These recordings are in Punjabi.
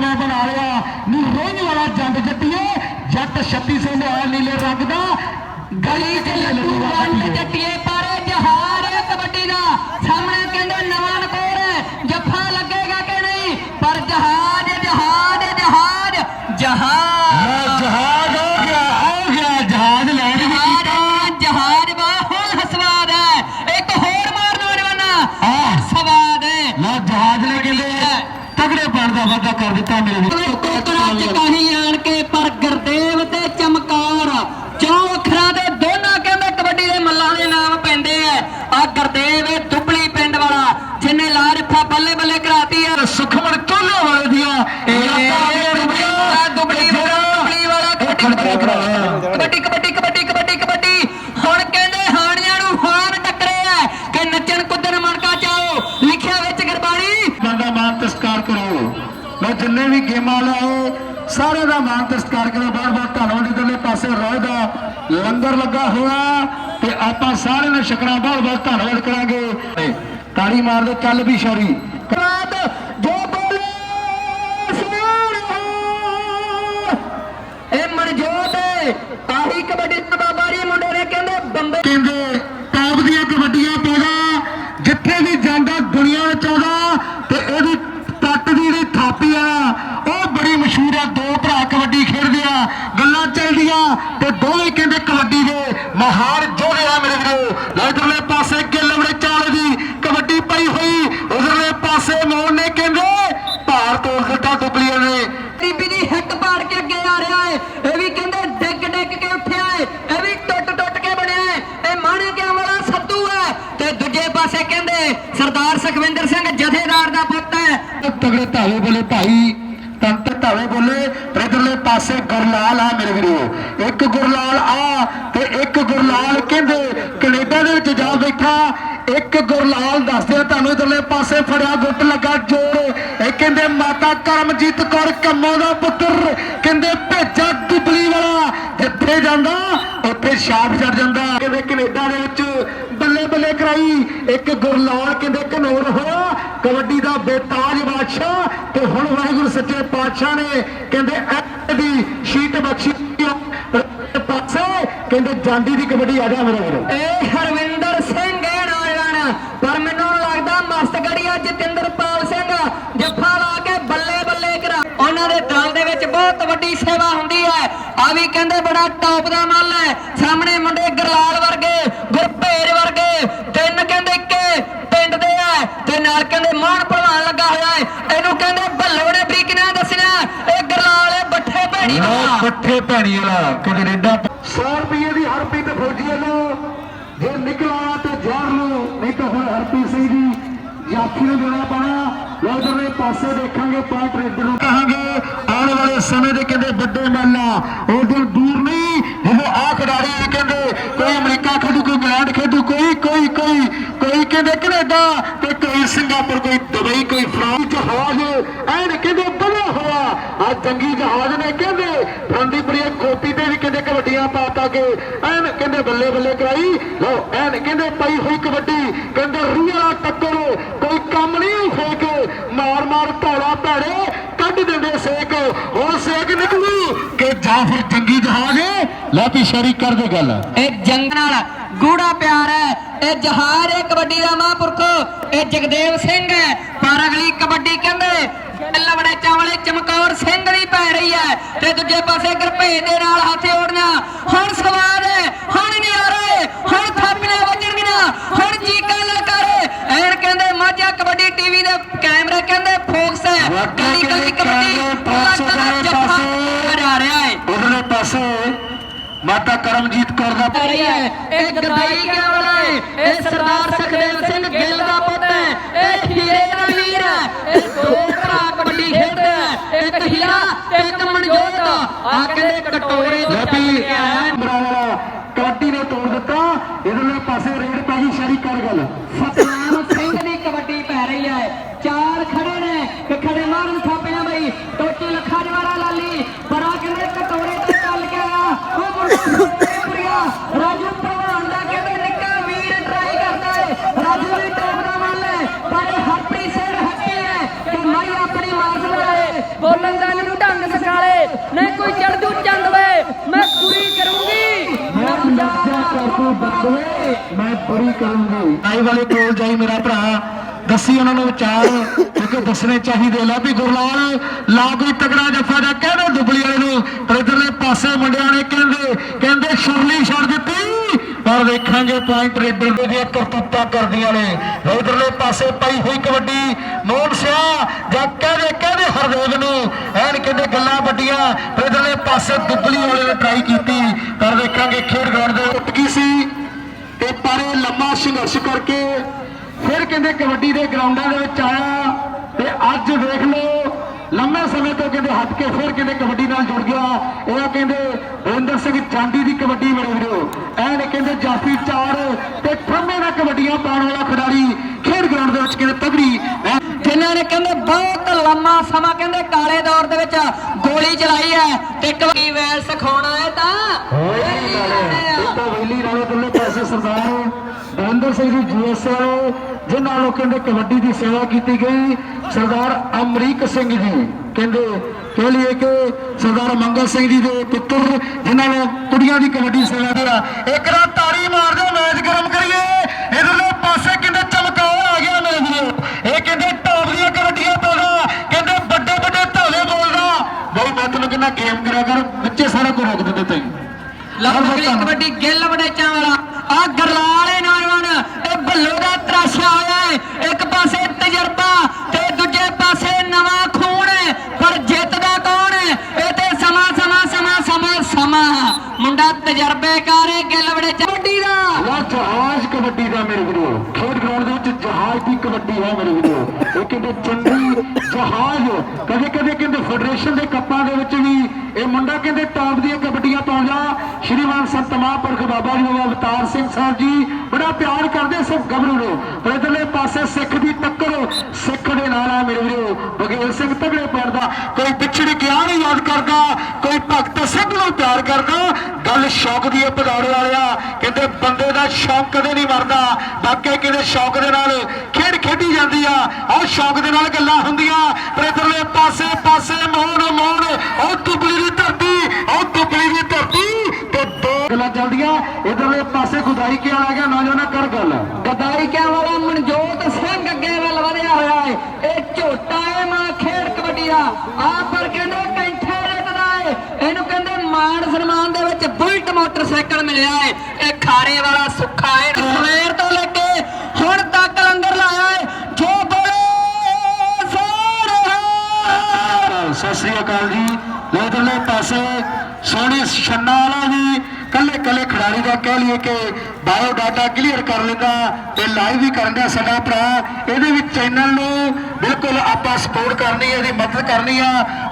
ਬਣਾ ਲਿਆ ਨੀ ਰੋਜ਼ ਵਾਲਾ ਜੰਡ ਜੱਟੀਏ ਜੱਟ 3600 ਲਿਆ ਨੀਲੇ ਰੰਗ ਦਾ। ਗਲੀ ਚ ਲੱਡੂ ਵੰਡ ਜੱਟੀਏ ਜੱਟੀਏ ਪਰ ਜਹਾਰ ਹੈ ਕਬੱਡੀ ਦਾ ਸਾਹਮਣੇ ਕਹਿੰਦੇ ਨਵਾਂ ਨਕੋਰ ਹੈ ਜੱਫਾ ਲੱਗੇਗਾ ਕਿ ਨਹੀਂ ਪਰ ਜਹਾਜ਼ ਜਹਾਜ਼ ਜਹਾਜ਼ ਜਹਾਜ਼ ਜਹਾਜ਼ ਹੋ ਗਿਆ ਹੋ ਗਿਆ ਜਹਾਜ਼ ਲੈ ਕੇ ਜਹਾਜ਼ ਜਹਾਜ਼ ਵਾ ਹੁਣ ਹਸਵਾਦ ਹੈ ਇੱਕ ਹੋਰ ਮਾਰ ਨੌਜਵਾਨਾ ਆਹ। ਸਵਾਦ ਹੈ ਨਾ ਜਹਾਜ਼ ਲੈ ਕਹਿੰਦੇ ਤਗੜੇ ਬਣ ਦਾ ਵਾਅਦਾ ਕਰ ਦਿੱਤਾ ਮੇਰੇ ਕੋਕਰਾ ਚ ਕਾਹੀ ਆਣ ਕੇ ਪਰ ਗੁਰਦੇਵ ਤੇ ਚਮਕਾਰ ਚੌ ਅੱਖਰਾਂ ਦੇ ਦੋਨਾਂ ਕਹਿੰਦੇ ਕਬੱਡੀ ਦੇ ਮੱਲਾਂ ਦੇ ਨਾਮ ਪੈਂਦੇ ਐ ਆ ਗੁਰਦੇਵ ਇਹ ਦੁਬਲੀ ਪਿੰਡ ਵਾਲਾ ਜਿਨੇ ਲਾਰਫਾ ਬੱਲੇ ਬੱਲੇ ਕਰਾਤੀ ਐ ਸੁਖਮਨ ਕੋਲੇ ਵਾਲੇ ਦੀਆਂ ਇਹ ਦੁਬਲੀ ਦੁਬਲੀ ਵਾਲਾ ਦੁਬਲੀ ਵਾਲਾ ਕਬੱਡੀ ਕਬੱਡੀ ਕਬੱਡੀ ਕਬੱਡੀ ਕਬੱਡੀ ਹੁਣ ਕਹਿੰਦੇ ਹਾਣੀਆਂ ਨੂੰ ਹਾਰ ਟੱਕਰੇ ਐ ਕਿ ਨੱਚਣ ਕੁੱਦਣ ਮਣਕਾ ਚਾਓ ਲਿਖਿਆ ਵਿੱਚ ਗੁਰਬਾਣੀ ਬੰਦਾ ਮਾਨ ਤਸਕਾਰ ਕਰੋ ਮੈਂ ਜਿੰਨੇ ਵੀ ਗੇਮਾਂ ਲਾਏ ਸਾਰੇ ਦਾ ਮਾਨ ਤਸਕਾਰ ਬਹੁਤ ਬਹੁਤ ਧੰਨਵਾਦ। ਇਧਰਲੇ ਪਾਸੇ ਰੋਹ ਦਾ ਲੰਗਰ ਲੱਗਾ ਹੋਇਆ ਤੇ ਆਪਾਂ ਸਾਰਿਆਂ ਨੇ ਸ਼ਕਰਾਂ ਬਹੁਤ ਬਹੁਤ ਧੰਨਵਾਦ ਕਰਾਂਗੇ। ਤਾੜੀ ਮਾਰਦੇ ਚੱਲ ਵੀ ਸ਼ਰੀ ਕਰਾਤ ਜੋ ਬੋਲੇ ਸੋਹਣਾ ਇਹ ਮਨਜੋਤ ਆਹੀ ਕਬੱਡੀ ਦਾ ਬਾਬਾ ਜੀ ਮੁੰਡੇ ਨੇ ਕਹਿੰਦੇ ਬੰਬੇ ਕਹਿੰਦੇ ਟੌਪ ਦੀਆਂ ਕਬੱਡੀਆਂ ਪਾਉਂਦਾ ਜਿੱਥੇ ਵੀ ਜਾਂਦਾ ਦੁਨੀਆ ਵਿੱਚ ਆਉਂਦਾ ਤੇ ਇਹਦੀ ਪੱਟ ਦੀ ਜਿਹੜੀ ਥਾਪੀ ਆ ਉਹ ਬੜੀ ਮਸ਼ਹੂਰ ਆ ਦੋ ਭਰਾ ਕਬੱਡੀ ਖੇਡਦੇ ਆ ਗੱਲਾਂ ਚੱਲਦੀਆਂ ਤੇ ਦੋਵੇਂ ਕਹਿੰਦੇ ਕਬੱਡੀ ਦੇ ਮਹਾਨ ਜੋੜੇ ਆ ਮੇਰੇ ਵੀਰੋ ਇਧਰਲੇ ਪਾਸੇ ਗਿੱਲ ਵੜੇ ਚਾਲੇ ਦੀ ਕਬੱਡੀ ਪਈ ਹੋਈ ਉਧਰਲੇ ਪਾਸੇ ਮੋਹਨ ਨੇ ਕਹਿੰਦੇ ਭਾਰ ਤੋੜ ਦਿੱਤਾ ਦੁਬਲੀਆਂ ਨੇ ਬੀਬੀ ਦੀ ਹਿੱਕ ਪਾੜ ਕੇ ਅੱਗੇ ਆ ਰਿਹਾ ਏ ਇਹ ਵੀ ਕਹਿੰਦੇ ਡਿੱਗ ਡਿੱਗ ਕੇ ਉੱਠਿਆ ਏ ਇਹ ਵੀ ਟੁੱਟ ਟੁੱਟ ਕੇ ਬਣਿਆ ਏ ਇਹ ਮਾਣੇ ਕਿਆਂ ਵਾਲਾ ਸੱਤੂ ਹੈ ਤੇ ਦੂਜੇ ਪਾਸੇ ਕਹਿੰਦੇ ਸਰਦਾਰ ਸੁਖਵਿੰਦਰ ਸਿੰਘ ਜਥੇਦਾਰ ਦਾ ਪੁੱਤ ਹੈ ਤਗੜੇ ਧਾਵੇ ਬੋਲੇ ਭਾਈ ਤੰਤ ਧਾਵੇ ਬੋਲੇ ਤੇ ਇਧਰਲੇ ਪਾਸੇ ਗੁਰਲਾਲ ਆ ਮੇਰੇ ਵੀਰੋ ਇੱਕ ਗੁਰਲਾਲ ਆ ਤੇ ਇੱਕ ਗੁਰਲਾਲ ਕਹਿੰਦੇ ਕੈਨੇਡਾ ਦੇ ਵਿੱਚ ਜਾ ਬੈਠਾ ਇੱਕ ਗੁਰਲਾਲ ਦੱਸਦੇ ਤੁਹਾਨੂੰ ਇਧਰਲੇ ਪਾਸੇ ਫੜਿਆ, ਗੁੱਟ ਲੱਗਾ ਜੋਰ ਇਹ ਕਹਿੰਦੇ, ਮਾਤਾ ਕਰਮਜੀਤ ਕੌਰ ਕੰਮੋਂ ਦਾ ਪੁੱਤਰ। ਕਹਿੰਦੇ, ਭੇਜਾ ਦੁਬਲੀ ਵਾਲਾ। ਜਿੱਥੇ ਜਾਂਦਾ, ਉੱਥੇ ਛਾਪ ਚੜ ਜਾਂਦਾ। ਕਹਿੰਦੇ, ਕੈਨੇਡਾ ਦੇ ਵਿੱਚ ਬੱਲੇ ਬੱਲੇ ਕਰਾਈ। ਇੱਕ ਗੁਰਲਾਲ ਕਹਿੰਦੇ, ਘਨੌਰ ਹੋਇਆ, ਕਬੱਡੀ ਦਾ ਬੇਤਾਜ ਬਾਦਸ਼ਾਹ। ਤੇ ਹੁਣ ਵਾਹਿਗੁਰੂ ਸੱਚੇ ਪਾਤਸ਼ਾਹ ਨੇ ਕਹਿੰਦੇ ਐ ਦੀ ਸ਼ੀਟ ਬਖਸ਼ੀ ਪਾਸੇ ਕਹਿੰਦੇ, ਜਾਂਦੀ ਦੀ ਕਬੱਡੀ ਆ ਜਾ ਮੇਰੇ ਵੀਰੋ ਇਹ ਹਰਵਿੰਦਰ ਸਿੰਘ ਹੈ ਨੌਜਵਾਨ ਪਰ ਮੈਨੂੰ ਲੱਗਦਾ ਮਸਤਗੜੀਆ ਜਤਿੰਦਰਪਾਲ ਸਿੰਘ ਜੱਫਾ ਲਾ ਕੇ ਬੱਲੇ ਬੱਲੇ ਕਰਾ ਉਹਨਾਂ ਦੇ ਦਲ ਦੇ ਵਿੱਚ ਬਹੁਤ ਵੱਡੀ ਸੇਵਾ ਹੁੰਦੀ ਹੈ। ਆ ਵੀ ਕਹਿੰਦੇ ਬੜਾ ਟੌਪ ਦਾ ਮੱਲ ਹੈ। ਸਾਹਮਣੇ ਮੁੰਡੇ ਗਰਲਾਲ ਵਰਗੇ ਗੁਰਭੇਜ ਵਰਗੇ ਤਿੰਨ ਕਹਿੰਦੇ ਕਿ ਪਿੰਡ ਦੇ ਆ ਤੇ ਨਾਲ ਕਹਿੰਦੇ ਮਾਨ ਭਲਵਾਨ ਲੱਗਾ ਹੋਇਆ ਹੈ। ਇਹਨੂੰ ਕਹਿੰਦੇ ਭੱਲੋ ਨੇ ਵੀ ਕਿਨਾਂ ਦੱਸਣਾ ਇਹ ਗਰਲਾਲ ਹੈ ਬੱਠੇ ਭੈਣੀ ਦਾ ਪੱਠੇ ਭੈਣੀ ਵਾਲਾ ਕੈਨੇਡਾ 100 ਰੁਪਏ ਦੀ ਹਰਪ੍ਰੀਤ ਫੌਜੀ ਵੱਲੋਂ ਜੇ ਨਿਕਲਾ ਤੇ ਜ਼ਹਿਰ ਨੂੰ ਨਹੀਂ ਤਾਂ ਹੁਣ ਹਰਪ੍ਰੀਤ ਸਿੰਘ ਜੀ ਜਾਫੀ ਨੂੰ ਦੇਣਾ ਪਾਣਾ। ਲੋਦਰਲੇ ਪਾਸੇ ਦੇਖਾਂਗੇ, ਪਾਰਟ ਰੇਡਰ ਨੂੰ ਕਹਾਂਗੇ। ਆਉਣ ਵਾਲੇ ਸਮੇਂ ਦੇ ਕਹਿੰਦੇ ਵੱਡੇ ਮੱਲਾ, ਉਹ ਦੂਰ ਨਹੀਂ ਜਦੋਂ ਆ ਖਿਡਾਰੀ ਕਹਿੰਦੇ, ਕੋਈ ਅਮਰੀਕਾ ਖੇਡੂ, ਕੋਈ ਇੰਗਲੈਂਡ ਖੇਡੂ, ਕੋਈ ਕੋਈ ਕੋਈ ਕੋਈ ਕਹਿੰਦੇ ਕੈਨੇਡਾ ਤੇ ਕੋਈ ਸਿੰਗਾਪੁਰ, ਕੋਈ ਦੁਬਈ, ਕੋਈ ਫਰਾਂਸ ਜਹਾਜ਼, ਐਨ ਕਹਿੰਦੇ ਬਣਾ ਹੋਇਆ ਆ। ਜੰਗੀ ਜਹਾਜ਼ ਨੇ ਕਹਿੰਦੇ ਫਰੰਦੀਪੁਰੀ ਕੋਟੀ ਤੇ ਵੀ ਕਹਿੰਦੇ ਕਬੱਡੀਆਂ ਪਾਤਾ ਕੇ, ਐਨ ਕਹਿੰਦੇ ਬੱਲੇ ਬੱਲੇ ਕਰਾਈ। ਲੋ ਐਨ ਕਹਿੰਦੇ ਪਈ ਹੋਈ ਕਬੱਡੀ, ਕਹਿੰਦੇ ਰੀਅਲਾ ਟੱਕਰ ਕੋਈ ਕੰਮ ਨਹੀਂ ਫੇਕ ਮਾਰ ਮਾਰ ਧੌਲਾ ਭੈੜੇ ਕੱਢ ਦਿੰਦੇ ਸੇਕ ਹੁਣ ਸੇਕ ਨਿਕਲੂ ਕਿ ਫਿਰ ਜੰਗੀ ਜਹਾਜ਼ ਲੈ ਵੀ ਸ਼ਰੀ ਕਰ ਦੇ ਗੱਲ। ਇਹ ਜੰਗ ਨਾਲ ਗੂੜਾ ਪਿਆਰ ਹੈ। ਇਹ ਜਹਾਜ਼ ਹੈ ਕਬੱਡੀ ਦਾ ਮਹਾਂਪੁਰਖ। ਇਹ ਜਗਦੇਵ ਸਿੰਘ ਹੈ। ਪਰ ਅਗਲੀ ਕਬੱਡੀ ਕਹਿੰਦੇ, ਲਵੜੇ ਚਾਵਲੇ ਚਮਕੌਰ ਸਿੰਘ ਦੀ ਪੈ ਰਹੀ ਹੈ ਤੇ ਦੂਜੇ ਪਾਸੇ ਗੁਰਭੇਜ ਦੇ ਨਾਲ ਹੱਥ ਓੜਨਾ ਹੁਣ ਸਵਾਦ ਹੈ, ਹੁਣ ਨਜ਼ਾਰੇ ਹੁਣ ਥਾਪੀਆਂ ਵੱਜਣਗੀਆਂ ਹੁਣ ਚੀਕਾਂ ਲਲਕਾਰੇ ਐਨ ਕਹਿੰਦੇ ਮਾਝਾ ਕਬੱਡੀ ਟੀਵੀ ਦੇ ਕੈਮਰੇ ਕਹਿੰਦੇ ਫੋਕਸ ਹੈ। ਵਾਕਈ ਗਲੀ ਗਲੀ ਕਬੱਡੀ ਕੈਮਰੇ ਫੋਕਸ ਲਗਾਤਾਰ ਦੇ ਜੱਫਾ ਪਾਸੇ। ਜਾ ਰਿਹਾ ਹੈ। ਉਧਰਲੇ ਪਾਸੇ ਮਾਤਾ ਕਰਮਜੀਤ ਕੌਰ ਦਾ ਰਹੀ ਹੈ। ਇਹ ਗਦਾਈ ਕਿਆ ਵਾਲਾ ਹੈ? ਇਹ ਸਰਦਾਰ ਸੁਖਦੇਵ ਸਿੰਘ ਗਿੱਲ ਦਾ ਪੁੱਤ ਹੈ। ਇਹ ਹੀਰੇ ਦਾ ਵੀਰ ਹੈ। ਇਹ ਦੋ ਭਰਾ ਕਬੱਡੀ ਖੇਡਦੇ ਹੈ। ਇੱਕ ਹੀਰਾ ਤੇ ਇੱਕ ਮਨਜੋਤ। ਆ ਕਹਿੰਦੇ ਕਟੋਰੇ ਤੋਂ ਚੱਲ ਆਇਆ ਵਾਲਾ ਕਬੱਡੀ ਨੇ ਤੋੜ ਦਿੱਤਾ। ਇਧਰਲੇ ਪਾਸੇ ਰੇਡ ਪੈ ਗਈ ਸ਼ਰੀ ਕਰ ਗੱਲ ਸਤਨਾਮ ਸਿੰਘ ਦੀ ਕਬੱਡੀ ਪੈ ਰਹੀ ਹੈ ਚਾਰ ਖੜੇ ਨੇ ਕਿ ਖੜੇ ਮਾਰਨ ਥਾਪਿਆ ਬਈ ਟੋਟੀ ਲੱਖਾ ਜਵਾਰਾ ਲਾਲੀ ਬੜਾ ਕਹਿੰਦੇ ਕਟੋਰੇ ਤੋਂ ਚੱਲ ਕੇ ਆਇਆ ਉਹ ਮੁੰਡਾ ਰਾਜੂ ਭਲਵਾਨ ਦਾ ਕਹਿੰਦੇ ਨਿੱਕਾ ਵੀਰ ਟਰਾਈ ਕਰਦਾ ਹੈ ਰਾਜੂ ਵੀ ਟੋਪ ਦਾ ਮੰਨ ਲੈ ਪਰ ਹਰਪ੍ਰੀਤ ਸਿੰਘ ਹੱਕੀ ਹੈ ਕਿ ਮਾਈ ਆਪਣੀ ਮਾਰਸ ਬਣਾਏ ਬੋਲਣ ਕੋਈ ਚੜ ਜੂ ਚੰਦ ਵੇ ਮੈਂ ਪੂਰੀ ਕਰੂੰਗੀ ਮੈਂ ਲੱਜਾ ਕਰਤੂ ਮੈਂ ਬੜੀ ਕਰੂੰਗੀ। ਆਈ ਵਾਲੇ ਕੋਲ ਜਾਈ ਮੇਰਾ ਭਰਾ, ਦੱਸੀ ਉਹਨਾਂ ਨੂੰ ਵਿਚਾਰ, ਕਿਉਂਕਿ ਦੱਸਣੇ ਚਾਹੀਦੇ ਲੈ ਵੀ ਗੁਰਲਾਲ ਲਾ ਕੋਈ ਤਗੜਾ ਜੱਫਾ ਦਾ ਕਹਿੰਦੇ ਦੁਬਲੀ ਵਾਲੇ ਨੂੰ, ਪਰ ਇਧਰਲੇ ਪਾਸੇ ਮੁੰਡਿਆਂ ਨੇ ਕਹਿੰਦੇ ਕਹਿੰਦੇ ਸ਼ੁਰਲੀ ਛੱਡ ਦਿੱਤੀ। ਪਰ ਵੇਖਾਂਗੇ ਪੁਆਇੰਟ ਰੇਡਰ ਦੇ ਦੀਆਂ ਕਰਤੂਤਾਂ ਕਰਦੀਆਂ ਨੇ। ਇਧਰਲੇ ਪਾਸੇ ਪਈ ਹੋਈ ਕਬੱਡੀ ਮੋਹਨ ਸਿਆ, ਜਾਂ ਕਹਿੰਦੇ ਕਹਿੰਦੇ ਹਰਦੇਵ ਨੂੰ, ਐਨ ਕਹਿੰਦੇ ਗੱਲਾਂ ਵੱਡੀਆਂ। ਪਰ ਇਧਰਲੇ ਪਾਸੇ ਦੁਬਲੀ ਵਾਲੇ ਨੇ ਟਰਾਈ ਕੀਤੀ, ਪਰ ਵੇਖਾਂਗੇ ਖੇਡ ਗਰਾਊਂਡ ਦੇ ਉੱਟ ਗਈ ਸੀ। ਤੇ ਪਰ ਲੰਮਾ ਸੰਘਰਸ਼ ਕਰਕੇ ਫਿਰ ਕਹਿੰਦੇ ਕਬੱਡੀ ਦੇ ਗਰਾਊਂਡਾਂ ਦੇ ਵਿੱਚ ਆਇਆ ਤੇ ਅੱਜ ਦੇਖ ਲਓ, ਲੰਮੇ ਸਮੇਂ ਤੋਂ ਕਹਿੰਦੇ ਹੱਟ ਕੇ ਫਿਰ ਕਹਿੰਦੇ ਕਬੱਡੀ ਨਾਲ ਜੁੜ ਗਿਆ। ਇਹ ਕਹਿੰਦੇ ਰਵਿੰਦਰ ਸਿੰਘ ਚਾਂਦੀ ਦੀ ਕਬੱਡੀ ਮੇਰੇ ਵੀਰੋ। ਐ ਕਹਿੰਦੇ ਜਾਫੀ ਚਾਰ ਤੇ ਠੰਮੇ ਨਾਲ ਕਬੱਡੀਆਂ ਪਾਉਣ ਵਾਲਾ ਖਿਡਾਰੀ ਖੇਡ ਗਰਾਊਂਡ ਦੇ ਵਿੱਚ ਕਹਿੰਦੇ ਤਗੜੀ। ਜਿਨ੍ਹਾਂ ਨੇ ਕਹਿੰਦੇ ਬਹੁਤ ਲੰਮਾ ਸਮਾਂ ਕਹਿੰਦੇ ਕਾਲੇ ਦੌਰ ਦੇ ਵਿੱਚ ਗੋਲੀ ਚਲਾਈ ਹੈ ਤੇ ਕਬੱਡੀ ਵੈਲ ਸਿਖਾਉਣਾ ਹੈ ਤਾਂ? ਇਹ ਤਾਂ ਵੈਲੀ ਨਾਲੇ ਦੁੱਲੇ ਪਾਸੇ ਸਰਦਾਰ ਦਵਿੰਦਰ ਸਿੰਘ ਜੀ ਜੀਐਸ ਵਾਲੇ ਜਿਨ੍ਹਾਂ ਨੂੰ ਕਹਿੰਦੇ ਕਬੱਡੀ ਦੀ ਸੇਵਾ ਕੀਤੀ ਗਈ ਸਰਦਾਰ ਅਮਰੀਕ ਸਿੰਘ ਜੀ। ਕਹਿੰਦੇ ਕਹਿ ਲਈਏ ਕਿ ਸਰਦਾਰ ਮੰਗਲ ਸਿੰਘ ਜੀ ਦੇ ਪੁੱਤਰ ਜਿਨ੍ਹਾਂ ਨੇ ਕੁੜੀਆਂ ਦੀ ਕਬੱਡੀ ਸੇਵਾ ਦੇ ਇੱਕ ਰਾਤ ਤਾੜੀ ਮਾਰਦੇ ਮੈਚ ਗਰਮ ਕਰੀਏ ਇਧਰਲੇ ਪਾਸੇ ਕਹਿੰਦੇ ਚਮਕਾਉ ਆ ਗਿਆ ਮੇਰੇ ਵੀਰੋ ਇਹ ਕਹਿੰਦੇ ਟੌਪ ਦੀਆਂ ਕਬੱਡੀਆਂ ਪਾਉਂਦਾ ਕਹਿੰਦੇ ਵੱਡੇ ਵੱਡੇ ਧਾਵੇ ਬੋਲਦਾ ਬਈ ਮੈਂ ਗੇਮ ਕਰਿਆ ਕਰ ਬੱਚੇ ਸਾਰਾ ਕੁਝ ਰੋਕ ਦਿੰਦੇ ਤੈਨੂੰ। ਲੰਬੀ ਕਬੱਡੀ ਗਿੱਲ ਵਡੇਚਾਂ ਵਾਲਾ ਆ ਗਰਲਾਲੇ ਨੌਜਵਾਨ ਇਹ ਭੱਲੋ ਦਾ ਤਰਾਸ਼ਾ ਹੋਇਆ ਹੈ। ਇੱਕ ਪਾਸੇ ਤਜਰਬਾ ਤੇ ਦੂਜੇ ਪਾਸੇ ਨਵਾਂ ਖੂਨ ਹੈ। ਪਰ ਜਿੱਤਦਾ ਕੌਣ ਹੈ? ਇਹ ਤੇ ਸਮਾਂ ਸਮਾਂ ਸਮਾਂ ਸਮਾਂ ਸਮਾਂ। ਮੁੰਡਾ ਤਜਰਬੇਕਾਰ ਹੈ ਗਿੱਲ ਵਡੇਚਾਂ ਕਬੱਡੀ ਦਾ। ਯਾਰ ਜਹਾਜ਼ ਕਬੱਡੀ ਦਾ ਮੇਰੇ ਵੀਰੋ। ਖੇਡ ਗਰਾਊਂਡ ਦੇ ਵਿੱਚ ਜਹਾਜ਼ ਦੀ ਕਬੱਡੀ ਹੈ ਮੇਰੇ ਵੀਰੋ। ਇਹ ਕਹਿੰਦੇ ਚੰਗੀ ਜਹਾਜ਼। ਕਦੇ ਕਦੇ ਕਹਿੰਦੇ ਫੈਡਰੇਸ਼ਨ ਦੇ ਕੱਪਾਂ ਦੇ ਵਿੱਚ ਵੀ ਮੁੰਡਾ ਕਹਿੰਦੇ ਟੌਪ ਦੀਆਂ ਕਬੱਡੀਆਂ ਪਾਉਂਦਾ ਸ਼੍ਰੀਮਾਨ ਸੰਤ ਮਹਾਂਪੁਰਖ ਬਾਬਾ ਜੀ ਬਾਬਾ ਅਵਤਾਰ ਸਿੰਘ ਸਾਹਿਬ ਜੀ ਬੜਾ ਪਿਆਰ ਕਰਦੇ ਸਭ ਗੱਭਰੂ ਨੂੰ। ਪਰ ਇਧਰਲੇ ਪਾਸੇ ਸਿੱਖ ਦੀ ਟੱਕਰ ਸਿੱਖ ਦੇ ਨਾਲ ਆ ਮੇਰੇ ਵੀਰੋ। ਬਗੇਲ ਸਿੰਘ ਤਗੜੇ ਪੈਰਦਾ ਕੋਈ ਪਿਛੜੀ ਗਿਆ ਨਹੀਂ ਯਾਦ ਕਰਦਾ, ਕੋਈ ਭਗਤ ਸਿੰਘ ਨੂੰ ਪਿਆਰ ਕਰਦਾ। ਗੱਲ ਸ਼ੌਕ ਦੀ ਹੈ ਪਧਾੜੇ ਵਾਲਿਆ। ਕਹਿੰਦੇ ਬੰਦੇ ਦਾ ਸ਼ੌਕ ਕਦੇ ਨਹੀਂ ਮਰਦਾ। ਬਾਕੀ ਕਿਤੇ ਸ਼ੌਕ ਦੇ ਨਾਲ ਖੇਡ ਖੇਡੀ ਜਾਂਦੀ ਆ। ਉਹ ਸ਼ੌਕ ਦੇ ਨਾਲ ਗੱਲਾਂ ਹੁੰਦੀਆਂ। ਪਰ ਇਧਰਲੇ ਪਾਸੇ ਪਾਸੇ ਮੋਹਨ ਮੋਹਨ, ਉਹ ਦੁਬਲੀ ਦੀ ਧਰਤੀ ਉਹ ਦੁਬਲੀ ਦੀ ਧਰਤੀ ਤੇ ਦੋ ਚੱਲਦੀਆਂ ਇਧਰਲੇ ਪਾਸੇ ਖੁਦਾਈ ਕੀ ਆ ਗਿਆ ਨੌਜਵਾਨਾਂ ਕਰ ਗੱਲ। ਗਦਾਈ ਕਿਆ ਵਾਲਾ ਮਨਜੋਤ ਸਿੰਘ ਅੱਗੇ ਵੱਲ ਵਧਿਆ ਹੋਇਆ ਹੈ ਇਹ ਝੋਟਾ ਹੈ ਮਾਂ ਖੇਡ ਕਬੱਡੀ ਦਾ ਆ ਪਰ ਕਹਿੰਦੇ ਕੈਂਠੇ ਜਿੱਤਦਾ ਹੈ ਇਹਨੂੰ ਕਹਿੰਦੇ ਮਾਣ ਸਨਮਾਨ ਦੇ ਵਿੱਚ ਬੁਲਟ ਮੋਟਰਸਾਈਕਲ ਮਿਲਿਆ ਹੈ ਇਹ ਖਾਰੇ ਵਾਲਾ ਸੁੱਖਾ ਹੈ ਸਵੇਰ ਤੋਂ ਲੈ ਕੇ ਹੁਣ ਤੱਕ ਲੰਗਰ ਲਾਇਆ ਹੈ ਜੋ ਬੋਲੇ ਸੋ ਸਤਿ ਸ੍ਰੀ ਅਕਾਲ ਜੀ। ਇਧਰਲੇ ਪਾਸੇ ਸੋਹਣੇ ਛੰਨਾ ਵਾਲਾ ਵੀ ਕੱਲੇ ਕੱਲੇ ਖਿਡਾਰੀ ਦਾ ਕਹਿ ਲਈਏ ਕਿ ਬਾਇਓ ਡਾਟਾ ਕਲੀਅਰ ਕਰ ਲੈਂਦਾ ਤੇ ਲਾਈਵ ਵੀ ਕਰਨ ਦਾ ਸਾਡਾ ਭਰਾ। ਇਹਦੇ ਵਿੱਚ ਚੈਨਲ ਨੂੰ ਬਿਲਕੁਲ ਆਪਾਂ ਸਪੋਰਟ ਕਰਨੀ ਹੈ, ਇਹਦੀ ਮਦਦ ਕਰਨੀ ਆ।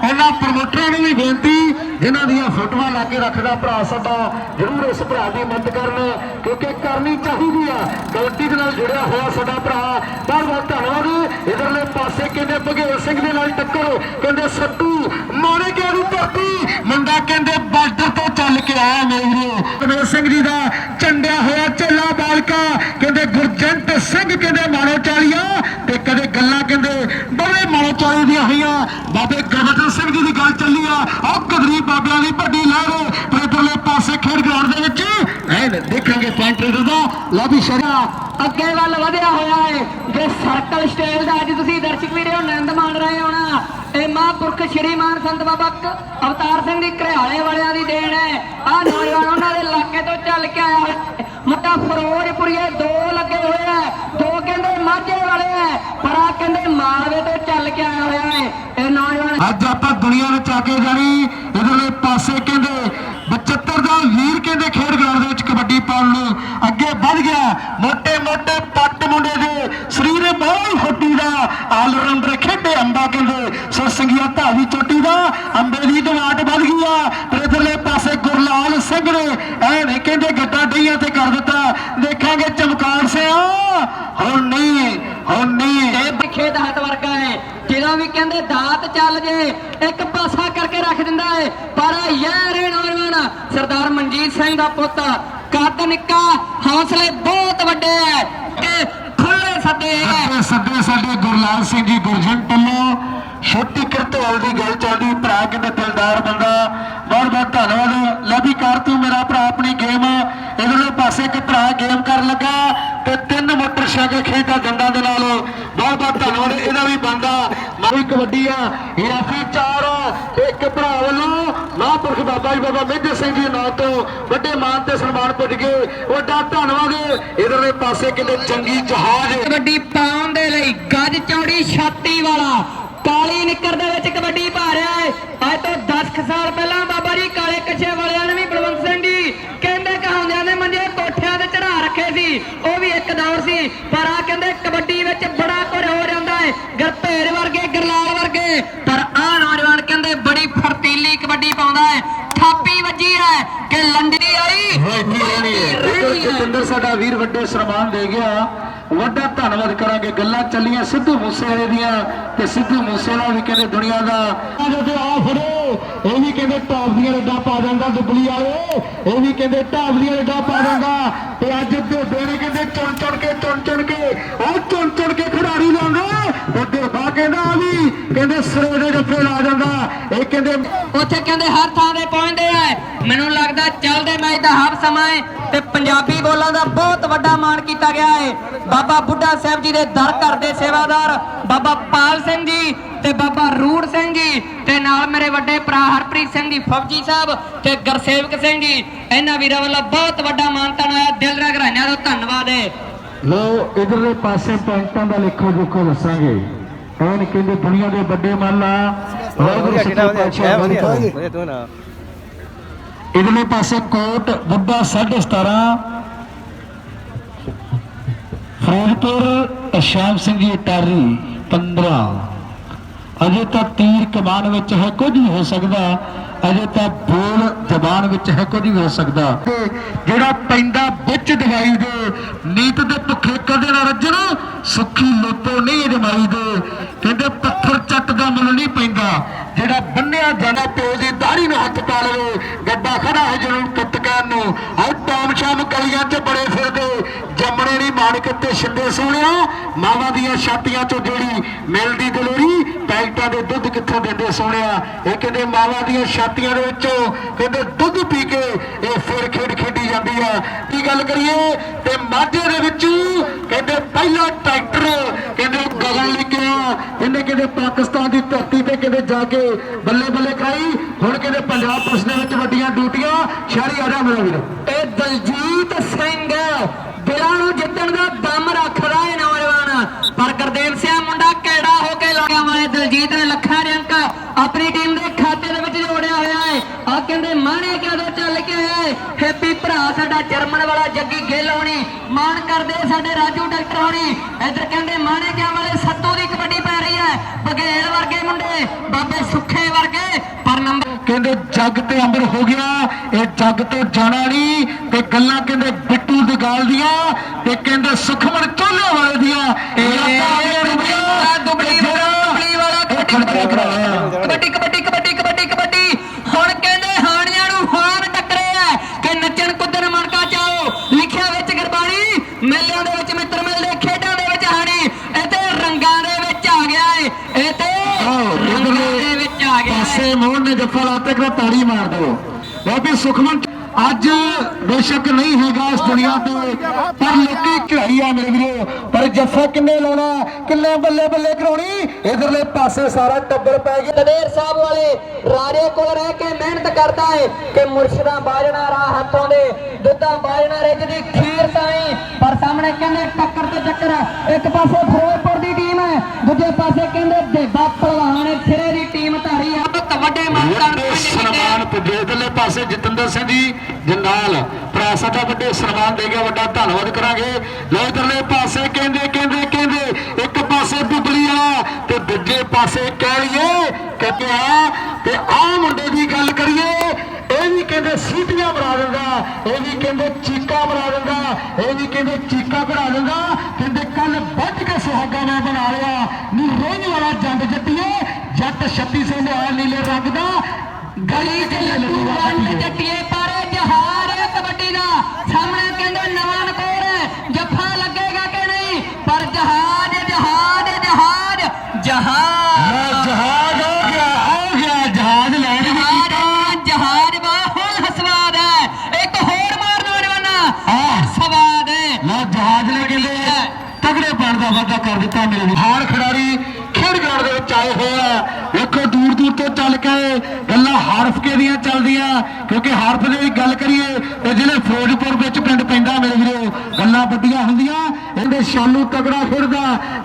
ਉਹਨਾਂ ਪ੍ਰਮੋਟਰਾਂ ਨੂੰ ਵੀ ਬੇਨਤੀ, ਜਿਨ੍ਹਾਂ ਦੀਆਂ ਫੋਟੋਆਂ ਲਾ ਕੇ ਰੱਖਦਾ ਭਰਾ ਸਾਡਾ, ਜ਼ਰੂਰ ਇਸ ਭਰਾ ਦੀ ਮਦਦ ਕਰਨ, ਕਿਉਂਕਿ ਕਰਨੀ ਚਾਹੀਦੀ ਆ। ਕਬੱਡੀ ਦੇ ਨਾਲ ਜੁੜਿਆ ਹੋਇਆ ਸਾਡਾ ਭਰਾ। ਬਹੁਤ ਬਹੁਤ ਧੰਨਵਾਦ। ਇਧਰਲੇ ਪਾਸੇ ਕਹਿੰਦੇ ਬਘੇਲ ਸਿੰਘ ਦੇ ਨਾਲ ਟੱਕਰ। ਕਹਿੰਦੇ, ਸੱਟੂ, ਮਾਰੇ ਗਿਆ ਦੀ ਧਰਤੀ? ਮੁੰਡਾ ਕਹਿੰਦੇ, ਬਾਰਡਰ ਤੋਂ ਚੱਲ ਕੇ ਆਇਆ ਮੇਰੇ ਵੀਰੋ। ਕਮੇਰ ਸਿੰਘ ਜੀ ਦਾ ਚੰਡਿਆ ਹੋਇਆ ਝੱਲਾ ਬਾਲਕਾ। ਕਹਿੰਦੇ, ਗੁਰਜੰਟ ਸਿੰਘ, ਕਹਿੰਦੇ ਮਾਣੋ ਚਾਲੀਆ ਤੇ ਕਦੇ ਗੱਲਾਂ ਕਹਿੰਦੇ ਬੜੇ ਮਾਣੋ ਚਾਲੀ ਦੀਆਂ ਹੋਈਆਂ ਬਾਬੇ ਗੁਰਬਚਨ ਸਿੰਘ ਜੀ ਦੀ ਗੱਲ ਚੱਲੀ ਆ ਉਹ ਕਦਰੀ ਬਾਬਿਆਂ ਦੀ ਵੱਡੀ ਲਹਿਰ ਪਰ ਇਧਰਲੇ ਪਾਸੇ ਗਰਾਊਂਡ ਦੇ ਵਿੱਚ। ਐ ਦੇਖਾਂਗੇ ਪੁਆਇੰਟ ਦਾ ਲਾਬੀ ਸ਼ਰਿਆ, ਅੱਗੇ ਵੱਲ ਵਧਿਆ ਹੋਇਆ ਹੈ ਜੇ ਸਰਕਲ ਸਟੇਜ ਦਾ ਅੱਜ ਤੁਸੀਂ ਦਰਸ਼ਕ ਵੀਡੀਓ ਆਨੰਦ ਮਾਣ ਰਹੇ ਹੋਣਾ ਇਹ ਮਹਾਂਪੁਰਖ ਸ਼੍ਰੀਮਾਨ ਸੰਤ ਬਾਬਾ ਅਵਤਾਰ ਸਿੰਘ ਦੀ ਘਰਿਆਲੇ ਵਾਲਿਆਂ ਦੀ ਦੇਣ ਹੈ। ਆ ਨੌਜਵਾਨ ਉਹਨਾਂ ਦੇ ਇਲਾਕੇ ਤੋਂ ਚੱਲ ਕੇ ਆਇਆ ਹੋਇਆ ਮੁੰਡਾ ਫਿਰੋਜ਼ਪੁਰੀਏ ਦੋ ਲੱਗੇ ਹੋਏ ਆ ਦੋ ਕਹਿੰਦੇ ਮਾਝੇ ਵਾਲੇ ਆ ਆ ਅੱਜ ਆਪਾਂ ਦੁਨੀਆ ਵਿੱਚ ਆ ਕੇ ਜਾਣੀ, ਇਹਦੇ ਪਾਸੇ ਕਹਿੰਦੇ 75 ਦਾ ਵੀਰ ਕਹਿੰਦੇ ਖੇਡ ਗਰਾਊਂਡ ਦੇ ਵਿੱਚ ਕਬੱਡੀ ਪਾਉਣ ਨੂੰ ਅੱਗੇ ਵੱਧ ਗਿਆ। ਮੋਟੇ ਮੋਟੇ ਪੱਟ ਮੁੰਡੇ ਦੇ ਸਰੀਰ ਬਹੁਤ ਹੱਟੀ ਦਾ, ਆਲ ਆਲਰਾਉਂਡਰ ਖੇਡੇ ਅੰਬਾ ਕਹਿੰਦੇ। ਸੋ ਸੰਗੀਆ ਧਾਵੀ ਚੋਟੀ ਦਾ, ਅੰਬੇ ਦੀ ਦਿਵਾਟ ਵੱਧ ਗਈ ਆ। ਤੇ ਇਧਰਲੇ ਪਾਸੇ ਗੁਰਲਾਲ ਸਿੰਘ ਨੇ ਵੇਲੇ ਦਾਤ ਚੱਲ ਜੇ, ਇੱਕ ਪਾਸਾ ਕਰਕੇ ਰੱਖ ਦਿੰਦਾ ਏ। ਪਰ ਯਾਰੇ ਨੌਜਵਾਨ ਸਰਦਾਰ ਮਨਜੀਤ ਸਿੰਘ ਦਾ ਪੁੱਤ ਕੱਦ ਨਿੱਕਾ, ਹੌਸਲੇ ਬਹੁਤ ਵੱਡੇ ਐ ਕਿ ਖੁੱਲੇ ਸੱਦੇ ਐ ਸੱਦੇ ਸਾਡੇ ਗੁਰਲਾਲ ਸਿੰਘ ਜੀ ਗੁਰਜਨ ਟੱਲੋ ਛੋਟੀ ਕਿਰਤਵਾਲ ਦੀ ਗੱਲ ਚੱਲਦੀ, ਭਰਾ ਕਿੰਨੇ ਦਿਲਦਾਰ ਬੰਦਾ। ਬਹੁਤ ਬਹੁਤ ਧੰਨਵਾਦ। ਲਵੀ ਕਰ ਤੂੰ ਮੇਰਾ ਭਰਾ ਆਪਣੀ ਗੇਮ। ਇਧਰਲੇ ਪਾਸੇ ਇੱਕ ਭਰਾ ਗੇਮ ਕਰਨ ਲੱਗਾ ਤੇ ਤਿੰਨ ਮੋਟਰਸਾਈਕਲ ਖੇਡਾਂ ਦੰਦਾਂ ਦੇ ਮਾਰੀ ਕਬੱਡੀ ਆ ਇਹ ਆਫੀ ਇੱਕ ਭਰਾ ਵੱਲੋਂ ਮਹਾਂਪੁਰਖ ਬਾਬਾ ਜੀ, ਬਾਬਾ ਮੇਜਰ ਸਿੰਘ ਜੀ ਨਾਂ ਤੋਂ ਵੱਡੇ ਮਾਨ ਤੇ ਸਨਮਾਨ ਪੁੱਜ ਗਏ। ਵੱਡਾ ਧੰਨਵਾਦ। ਇਧਰਲੇ ਪਾਸੇ ਕਿਤੇ ਜੰਗੀ ਜਹਾਜ਼। ਕਬੱਡੀ ਪਾਉਣ ਦੇ ਲਈ ਗੱਜ ਚੌੜੀ ਛਾਤੀ ਵਾਲਾ, ਕਾਲੀ ਨਿੱਕਰ ਦੇ ਵਿੱਚ ਕਬੱਡੀ ਪਾ ਰਿਹਾ ਹੈ ਅੱਜ ਤੋਂ 10 ਸਾਲ ਪਹਿਲਾਂ ਬਾਬਾ ਜੀ ਕਾਲੇ ਕੱਛੇ ਵਾਲਿਆਂ ਨੇ ਵੀ ਬਲਵੰਤ ਸਿੰਘ ਜੀ ਕਹਿੰਦੇ ਕਹਾਉਂਦਿਆਂ ਨੇ ਮੰਜੇ ਕੋਠਿਆਂ ਤੇ ਚੜਾ ਰੱਖੇ ਸੀ ਉਹ ਵੀ ਇੱਕ ਦੌਰ ਸੀ ਪਰ ਆ ਕਹਿੰਦੇ ਕਬੱਡੀ ਵਿੱਚ ਬੜਾ ਕੁਝ ਹੋ ਜਾਂਦਾ ਹੈ ਗਰਭੇਰ ਵਰਗੇ ਗਰਲਾਲ ਵਰਗੇ ਪਰ ਆ ਨੌਜਵਾਨ ਕਹਿੰਦੇ ਬੜੀ ਫਰਤੀਲੀ ਪਾਉਂਦਾ ਹੈ। ਥਾਪੀ ਵੱਜੀ ਹੈ ਕਿ ਲੰਡੀ ਆਈ ਜਤਿੰਦਰ ਸਾਡਾ ਵੀਰ ਵੱਡੇ ਸਨਮਾਨ ਦੇ ਗਿਆ। ਵੱਡਾ ਧੰਨਵਾਦ ਕਰਾਂਗੇ। ਗੱਲਾਂ ਚੱਲੀਆਂ ਸਿੱਧੂ ਮੂਸੇਵਾਲੇ ਦੀਆਂ ਤੇ ਸਿੱਧੂ ਮੂਸੇਵਾਲਾ ਵੀ ਕਹਿੰਦੇ ਦੁਨੀਆ ਦਾ ਜਦੋਂ ਆ ਫੜੋ ਇਹ ਵੀ ਕਹਿੰਦੇ ਟੌਪ ਦੀਆਂ ਰੱਡਾਂ ਪਾ ਦਿੰਦਾ ਦੁਬਲੀ ਵਾਲੇ। ਇਹ ਵੀ ਕਹਿੰਦੇ ਟੌਪ ਦੀਆਂ ਰੱਡਾਂ ਪਾ ਦਿੰਦਾ। ਤੇ ਅੱਜ ਢੋਡੇ ਨੇ ਕਹਿੰਦੇ ਚੁਣ ਚੁਣ ਕੇ ਚੁਣ ਚੁਣ ਕੇ ਉਹ ਚੁਣ ਚੁਣ ਕੇ ਬਾ ਕਹਿੰਦਾ ਆ ਵੀ ਕਹਿੰਦੇ ਸਿਰੇ ਦੇ ਜੱਫੇ ਲਾ ਜਾਂਦਾ ਇਹ ਕਹਿੰਦੇ ਉੱਥੇ ਕਹਿੰਦੇ ਹਰ ਥਾਂ ਤੇ ਪਹੁੰਚਦੇ ਆ। ਮੈਨੂੰ ਲੱਗਦਾ ਚੱਲਦੇ ਮੈਚ ਦਾ ਹਰ ਸਮਾਂ ਹੈ ਤੇ ਪੰਜਾਬੀ ਬੋਲਾਂ ਦਾ ਬਹੁਤ ਵੱਡਾ ਮਾਣ ਕੀਤਾ ਗਿਆ ਹੈ। ਬਾਬਾ ਬੁੱਢਾ ਸਾਹਿਬ ਜੀ ਦੇ ਦਰ ਘਰ ਦੇ ਸੇਵਾਦਾਰ ਬਾਬਾ ਪਾਲ ਸਿੰਘ ਜੀ ਤੇ ਬਾਬਾ ਰੂੜ ਸਿੰਘ ਜੀ ਤੇ ਨਾਲ ਮੇਰੇ ਵੱਡੇ ਭਰਾ ਹਰਪ੍ਰੀਤ ਸਿੰਘ ਜੀ ਫੌਜੀ ਸਾਹਿਬ ਤੇ ਗੁਰਸੇਵਕ ਸਿੰਘ ਜੀ। ਇਹਨਾਂ ਵੀਰਾਂ ਵੱਲੋਂ ਬਹੁਤ ਵੱਡਾ ਮਾਨਤਾਨ ਆਇਆ ਦਿਲ ਰਗਰਾਈਆਂ ਦਾ ਧੰਨਵਾਦ ਹੈ। ਲੋ ਇਧਰਲੇ ਪਾਸੇ ਪੁਆਇੰਟਾਂ ਦਾ ਲੇਖਾ ਜੋਖਾ ਦੱਸਾਂਗੇ। ਐਨ ਕਹਿੰਦੇ ਦੁਨੀਆ ਦੇ ਵੱਡੇ ਮੱਲਾ ਵਾਹਿਗੁਰੂ ਸੱਚੇ ਪਾਤਸ਼ਾਹ ਵਧੀਆ। ਤੂੰ ਨਾ ਇਧਰਲੇ ਪਾਸੇ ਕੋਟ ਬੁੱਢਾ 17.5 ਫਰੀਦਪੁਰ ਸ਼ਾਮ ਸਿੰਘ ਜੀ ਟਾਰੀ 15 ਅਜੇ ਤਾਂ ਤੀਰ ਕਮਾਨ ਵਿੱਚ ਹੈ ਕੁਝ ਵੀ ਹੋ ਸਕਦਾ। ਅਜੇ ਤਾਂ ਬੋਲ ਜ਼ਬਾਨ ਵਿੱਚ ਹੈ ਕੁਝ ਵੀ ਹੋ ਸਕਦਾ। ਜਿਹੜਾ ਪੈਂਦਾ ਵਿੱਚ ਦਵਾਈ ਦੇ ਨੀਤ ਦੇ ਭੁੱਖੇ ਕਦੇ ਨਾ ਰੱਜਣ ਸੁੱਖੀ ਲੋਟੋ ਨਹੀਂ ਜਮਾਈ ਦੇ। ਕਹਿੰਦੇ ਪੱਥਰ ਚੱਟ ਦਾ ਮੁੱਲ ਨਹੀਂ ਪੈਂਦਾ। ਜਿਹੜਾ ਬੰਨਿਆ ਜਾਂਦਾ ਪਿਓ ਦੀ ਦਾੜੀ ਨੂੰ ਹੱਥ ਪਾ ਲਵੇ, ਗੱਡਾ ਖੜਾ ਹੈ ਜਿਹਨੂੰ ਟੁੱਟ ਕਹਿਣ ਨੂੰ ਆਹ ਟਾਮ ਸ਼ਾਮ ਗਲੀਆਂ 'ਚ ਬੜੇ ਫਿਰਦੇ। ਜੰਮਣੇ ਨਹੀਂ ਮਾਣਕ ਤੇ ਛਿੰਦੇ ਸੋਹਣਿਆ, ਮਾਵਾਂ ਦੀਆਂ ਛਾਤੀਆਂ 'ਚੋਂ ਜਿਹੜੀ ਮਿਲਦੀ ਦਲੋਰੀ। ਪੈਕਟਾਂ ਦੇ ਦੁੱਧ ਕਿੱਥੋਂ ਦਿੰਦੇ ਸੋਹਣਿਆ? ਇਹ ਕਹਿੰਦੇ ਮਾਵਾਂ ਦੀਆਂ ਛਾਤੀਆਂ ਦੇ ਵਿੱਚੋਂ ਕਹਿੰਦੇ ਦੁੱਧ ਪੀ ਕੇ ਇਹ ਫਿਰ ਖੇਡ ਖੇਡੀ ਜਾਂਦੀ ਆ। ਕੀ ਗੱਲ ਕਰੀਏ? ਤੇ ਮਾਝੇ ਦੇ ਵਿੱਚ ਕਹਿੰਦੇ ਪਹਿਲਾ ਟਰੈਕਟਰ ਕਹਿੰਦੇ ਗਗਨ ਲਿਖਿਆ ਇਹਨੇ ਕਹਿੰਦੇ ਪਾਕਿਸਤਾਨ ਦੀ ਧਰਤੀ ਤੇ ਕਹਿੰਦੇ ਜਾ ਕੇ ਬੱਲੇ ਬੱਲੇ ਖਾਈ। ਹੁਣ ਕਹਿੰਦੇ ਪੰਜਾਬ ਪੁਲਿਸ ਦੇ ਵਿੱਚ ਵੱਡੀਆਂ ਡਿਊਟੀਆਂ। ਸ਼ਹਿਰੀ ਆ ਜਾ ਮੇਰਾ ਵੀਰ। ਇਹ ਦਲਜੀਤ ਸਿੰਘ ਦਿਲਾਂ ਨੂੰ ਜਿੱਤਣ ਦਾ ਦਮ ਰੱਖਦਾ ਹੈ ਨੌਜਵਾਨ। ਪਰ ਗੁਰਦੇਵ ਸਿੰਘ ਮੁੰਡਾ ਕਿਹੜਾ ਹੋ ਕੇ ਲਾਗਿਆ ਵਾਲੇ ਦਲਜੀਤ ਨੇ ਲੱਖਾਂ ਦੇ ਆਪਣੀ ਟੀਮ ਦੇ ਖਾਤੇ ਦੇ ਵਿੱਚ ਜੋੜਿਆ ਹੋਇਆ ਹੈ। ਆ ਕਹਿੰਦੇ ਮਾਣੇ ਕਦੋਂ ਚੱਲ ਕੇ ਆਇਆ ਹੈ? ਹੈਪੀ ਭਰਾ ਸਾਡਾ ਜਰਮਨ ਵਾਲਾ ਜੱਗੀ ਗਿੱਲ ਹੋਣੀ, ਮਾਣ ਕਰਦੇ ਸਾਡੇ ਰਾਜੂ ਡਾਕਟਰ ਹੋਣੀ। ਇੱਧਰ ਕਹਿੰਦੇ ਮਾਣੇ ਕਿਆ ਵਾਲੇ ਸੱਤੂ ਦੀ ਕਬੱਡੀ ਪੈ ਰਹੀ ਹੈ। ਬਗੇਲ ਵਰਗੇ ਮੁੰਡੇ, ਬਾਬੇ ਸੁੱਖੇ ਵਰਗੇ ਪਰ ਨੰਬਰ ਕਹਿੰਦੇ ਜੱਗ ਤੇ ਅੰਬਰ ਹੋ ਗਿਆ ਇਹ ਜੱਗ ਤੋਂ ਜਾਣਾ ਨਹੀਂ ਤੇ ਗੱਲਾਂ ਕਹਿੰਦੇ ਬਿੱਟੂ ਦਗਾਲ ਦੀਆਂ ਤੇ ਕਹਿੰਦੇ ਸੁਖਮਨ ਚੋਲੇ ਵਾਲੇ ਦੀਆਂ। ਇਹ ਦੁਬਲੀ ਵਾਲਾ ਦੁਬਲੀ ਵਾਲਾ ਕਬੱਡੀ ਕਬੱਡੀ ਕਬੱਡੀ ਕਬੱਡੀ ਕਬੱਡੀ ਕਬੱਡੀ ਹੁਣ ਕਹਿੰਦੇ ਹਾਣੀਆਂ ਨੂੰ ਹਾਰ ਟੱਕਰੇ ਆ ਕਿ ਨੱਚਣ ਕੁੱਦਣ ਮਣਕਾ ਚਾਓ ਲਿਖਿਆ ਵਿੱਚ ਗੁਰਬਾਣੀ ਮੇਲਿਆਂ ਦੇ ਵਿੱਚ ਮਿੱਤਰ ਮਿਲਦੇ ਖੇਡਾਂ ਦੇ ਵਿੱਚ ਹਾਣੀ ਇਹ ਤੇ ਰੰਗਾਂ ਦੇ ਵਿੱਚ ਆ ਗਿਆ ਏ ਇਹ ਤੇ ਰੰਗਾਂ ਦੇ ਵਿੱਚ ਆ ਗਿਆ ਏ। ਪਾਸੇ ਮੋਹਨ ਨੇ ਜੱਫਾ ਲਾਤੇ ਕਿ ਤਾੜੀ ਮਾਰ ਦਿਓ। ਲਓ ਸੁਖਮਨ, ਅੱਜ ਬੇਸ਼ੱਕ ਨਹੀਂ ਹੈਗਾ ਇਸ ਦੁਨੀਆ ਤੇ, ਪਰ ਲੋਕੀ ਘਾਈ ਆ ਮੇਰੇ ਵੀਰੋ। ਪਰ ਜੱਫਾ ਕਿੰਨੇ ਲਾਉਣਾ, ਕਿੰਨੇ ਬੱਲੇ ਬੱਲੇ ਕਰਾਉਣੀ? ਇਧਰਲੇ ਪਾਸੇ ਸਾਰਾ ਟੱਬਰ ਪੈ ਗਿਆ। ਦਲੇਰ ਸਾਹਿਬ ਵਾਲੇ ਰਾਜੇ ਕੋਲ ਰਹਿ ਕੇ ਮਿਹਨਤ ਕਰਦਾ ਏ ਕਿ ਮੁਰਸ਼ਿਦਾਂ ਬਾਜਣਾ ਰਾਹ ਹੱਥੋਂ ਦੇ, ਦੁੱਧਾਂ ਬਾਜਣਾ ਰਿੱਜ ਦੀ ਖੀਰ ਤਾਈ। ਪਰ ਸਾਹਮਣੇ ਕਹਿੰਦੇ ਟੱਕਰ ਤੇ ਟੱਕਰ ਇੱਕ ਪਾਸੇ ਫਿਰੋਜ਼ਪੁਰ ਦੀ ਟੀਮ ਹੈ, ਦੂਜੇ ਪਾਸੇ ਕਹਿੰਦੇ ਦੇਵਾ ਪਹਿਲਵਾਨ ਸਿਰੇ ਦੀ ਟੀਮ ਧਾਰੀ ਬਹੁਤ ਵੱਡੇ ਮਾਨਤਾਨ ਵੱਡੇ ਸਨਮਾਨ ਪੁੱਜੇ। ਇਧਰਲੇ ਪਾਸੇ ਜਤਿੰਦਰ ਸਿੰਘ ਜੀ ਜੰਗਾਲ ਭਰਾ ਸਾਡਾ ਵੱਡੇ ਸਨਮਾਨ ਦੇ ਗਿਆ ਵੱਡਾ ਧੰਨਵਾਦ ਕਰਾਂਗੇ। ਲੋ ਇਧਰਲੇ ਪਾਸੇ ਕਹਿੰਦੇ ਕਹਿੰਦੇ ਕਹਿੰਦੇ ਇੱਕ ਪਾਸੇ ਬੁਬਲੀਆ ਤੇ ਦੂਜੇ ਪਾਸੇ ਕਹਿ ਲਈਏ ਕੱਟਿਆ ਤੇ ਆਹ ਮੁੰਡੇ ਦੀ ਗੱਲ ਕਰੀਏ ਇਹ ਵੀ ਕਹਿੰਦੇ ਸੀਟੀਆਂ ਬਣਾ ਦਿੰਦਾ ਇਹ ਵੀ ਕਹਿੰਦੇ ਚੀਕਾਂ ਬਣਾ ਦਿੰਦਾ ਇਹ ਵੀ ਕਹਿੰਦੇ ਚੀਕਾਂ ਬਣਾ ਦਿੰਦਾ ਕਹਿੰਦੇ ਕੱਲ ਵੱਢ ਕੇ ਸੁਹਾਗਾ ਮੈਂ ਬਣਾ ਲਿਆ ਨੀ ਰੋਜ਼ ਵਾਲਾ ਜੰਡ ਜੱਟੀਏ ਜੱਟ 36 ਲਿਆ ਨੀਲੇ ਰੰਗ ਦਾ ਗਲੀ ਚ ਲੱਡੂ ਰੰਗ ਜੱਟੀਏ ਪਰ ਜਹਾਰ ਹੈ ਕਬੱਡੀ ਦਾ। ਸਾਹਮਣੇ ਕਹਿੰਦੇ ਨਵਾਂ ਨਕੋਰ ਹੈ ਜੱਫਾ ਲੱਗੇਗਾ ਕਿ ਨਹੀਂ? ਪਰ ਜਹਾਜ਼ ਜਹਾਜ਼ ਜਹਾਜ਼ ਜਹਾਜ਼। ਜਹਾਜ਼ ਹੋ ਗਿਆ ਹੋ ਗਿਆ ਜਹਾਜ਼ ਲੈਣ ਦੀ ਜਹਾਜ਼ ਜਹਾਜ਼ ਵਾ ਹੁਣ ਹਸਵਾਦ ਹੈ। ਇੱਕ ਹੋਰ ਮਾਰ ਨੌਜਵਾਨਾ। ਸਵਾਦ ਹੈ। ਨਾ ਜਹਾਜ਼ ਲੈ ਕਹਿੰਦੇ ਤਗੜੇ ਪਾਣ ਦਾ ਵਾਅਦਾ ਕਰ ਦਿੱਤਾ ਮੇਰੇ ਹਾਰ ਖਿਡਾਰੀ ਖੇਡ ਵਿੱਚ ਆਏ ਹੋਏ ਆ। ਵੇਖੋ ਦੂਰ ਦੂਰ ਤੋਂ ਚੱਲ ਕੇ ਗੱਲਾਂ ਹਰਫਕੇ ਦੀਆਂ ਚੱਲਦੀਆਂ। ਕਿਉਂਕਿ ਹਰਫ ਦੀ ਵੀ ਗੱਲ ਕਰੀਏ, ਤੇ ਜਿਹੜੇ ਫਿਰੋਜ਼ਪੁਰ ਵਿੱਚ ਪਿੰਡ ਪੈਂਦਾ ਮੇਰੇ ਵੀਰੋ, ਗੱਲਾਂ ਵੱਡੀਆਂ ਹੁੰਦੀਆਂ। ਇਹਦੇ ਸ਼ਾਲੂ ਤਗੜਾ ਫਿਰਦਾ